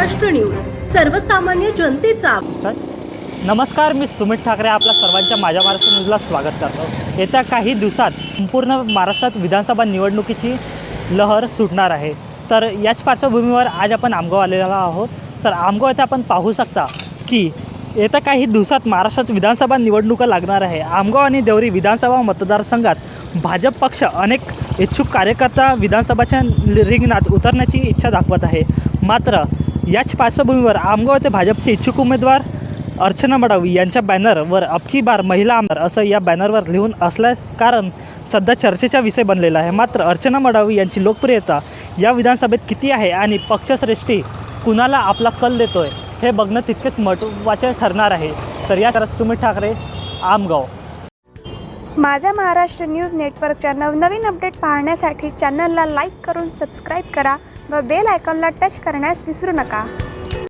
Maharashtra news सर्वसामान्य जनतेचा नमस्कार मी सुमित ठाकरे आपल्या सर्वांच्या माझ्या महाराष्ट्र न्यूजला स्वागत करतो. येत्या काही दिवसात संपूर्ण महाराष्ट्रात विधानसभा निवडणुकीची लहर सुटणार आहे. तर याच पार्श्वभूमीवर आज आपण आमगाव आलेलो आहोत. तर आमगाव येथे आपण पाहू शकता की येत्या काही दिवसात महाराष्ट्रात विधानसभा निवडणुका लागणार आहे. आमगाव आणि देवरी विधानसभा मतदारसंघात भाजप पक्ष अनेक इच्छुक कार्यकर्ता विधानसभाच्या रिंगणात उतरण्याची इच्छा दाखवत आहे. मात्र याच पार्श्वभूमीवर आमगाव येथे भाजपचे इच्छुक उमेदवार अर्चना मडावी यांच्या बॅनरवर अबकी बार महिला आमदार असं या बॅनरवर लिहून असल्यास कारण सध्या चर्चेचा विषय बनलेला आहे. मात्र अर्चना मडावी यांची लोकप्रियता या विधानसभेत किती आहे आणि पक्षश्रेष्ठी कुणाला आपला कल देतोय हे बघणं तितकेच महत्त्वाचे ठरणार आहे. तर या सुमित ठाकरे आमगाव. माझ्या महाराष्ट्र न्यूज नेटवर्कच्या नवनवीन अपडेट पाहण्यासाठी चॅनलला लाईक करून सबस्क्राईब करा व बेल आयकॉनला टच करण्यास विसरू नका.